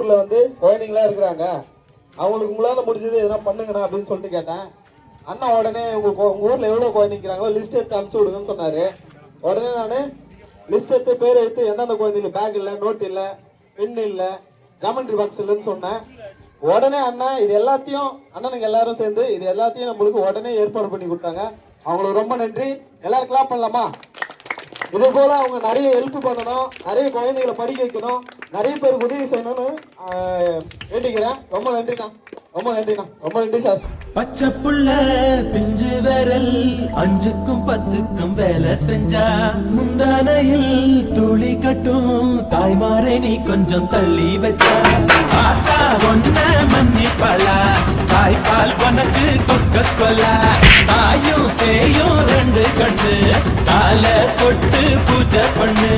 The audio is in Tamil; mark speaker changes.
Speaker 1: ஊரில் வந்து குழந்தைங்களா இருக்கிறாங்க. அவங்களுக்கு உங்களால் முடிஞ்சது எதனா பண்ணுங்கண்ணா அப்படின்னு சொல்லிட்டு கேட்டேன். அண்ணா உடனே உங்கள் உங்கள் ஊரில் எவ்வளோ குழந்தைங்கிறாங்களோ லிஸ்ட் எடுத்து அனுப்பிச்சு விடுங்கன்னு சொன்னார். உடனே நான் லிஸ்ட் எடுத்து பேர் எடுத்து எந்தெந்த குழந்தைங்க பேக் இல்லை நோட் இல்லை பென் இல்லை ஜாமெண்ட்ரி பாக்ஸ் இல்லைன்னு சொன்னேன். உடனே அண்ணா இது எல்லாத்தையும் அண்ணனுங்க எல்லாரும் சேர்ந்து இது எல்லாத்தையும் நம்மளுக்கு உடனே ஏற்பாடு பண்ணி கொடுத்தாங்க. அவங்களுக்கு ரொம்ப நன்றி. எல்லாரும் கிளாப் பண்ணலாமா? இது போல அவங்க நிறைய ஹெல்ப் பண்ணணும். நிறைய குழந்தைகளை படிக்க வைக்கணும். நிறைய பேருக்கு உதவி செய்யணும்னு ஆஹ், வேண்டிக்கிறேன். ரொம்ப நன்றிண்ணா. ரொம்ப நன்றிண்ணா. ரொம்ப நன்றி சார்
Speaker 2: பச்சை புள்ள பிஞ்சு விரல் அஞ்சுக்கும் பத்துக்கும் வேலை செஞ்சா முந்தானையில் துளி கட்டும் தாய்மாரை நீ கொஞ்சம் தள்ளி வச்சா. ஆத்தா ஒன்ன மன்னிப்பலா? தாய்ப்பால் உனக்கு கொக்க கொலா தாயும் சேயும் ரெண்டு கால தொட்டு பூஜை பண்ணு